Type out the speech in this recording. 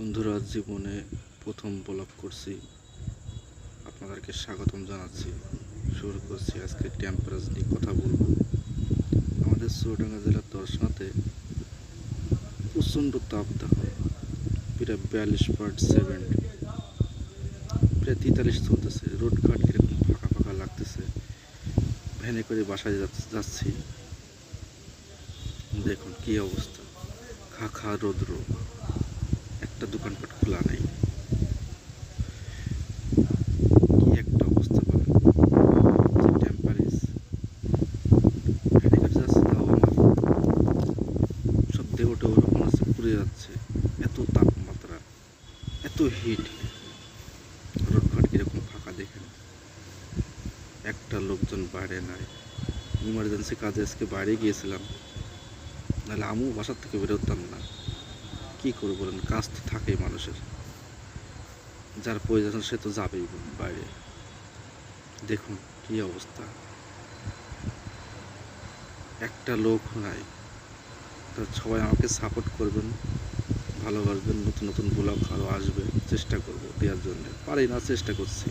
বন্ধুরা, জীবনে প্রথম ব্লগ করছি। আপনাদেরকে স্বাগতম জানাচ্ছি। শুরু করছি আজকে টেম্পারেচার নিয়ে কথা বলব। আমাদের চুয়াডাঙ্গা জেলার দর্শনাতে প্রচণ্ড তাপদাহ প্রায় বিয়াল্লিশ পয়েন্ট সেভেন প্রায় তেতাল্লিশ চলতেছে। রোডঘাট এরকম ফাঁকা ফাঁকা লাগতেছে। ভ্যানে করে বাসায় যাচ্ছি। দেখুন কি অবস্থা। খা খা রৌদ্র একটা দোকানপাট খোলা নেই কি একটা অবস্থা বলেন যে টেম্পারেজ ভ্যানে করে যাচ্ছে তাও আমার সব দেহটা ওরকম আছে, পুড়ে যাচ্ছে। এত তাপমাত্রা, এত হিট রোডঘাট কীরকম ফাঁকা দেখেন। একটা লোকজন বাইরে নাই। ইমার্জেন্সি কাজে আজকে বাইরে গিয়েছিলাম। নাহলে আমিও বাসার থেকে বেরোতাম না। কি করব বলেন? কাজ তো থাকেই মানুষের। যার প্রয়োজন সে তো যাবেই বাইরে। দেখুন কি অবস্থা। একটা লোক নাই। তা সবাই আমাকে সাপোর্ট করবেন, ভালোবাসবেন, নতুন নতুন ব্লগ আরও আসবে, চেষ্টা করব দেওয়ার জন্য। পারি না, চেষ্টা করছি।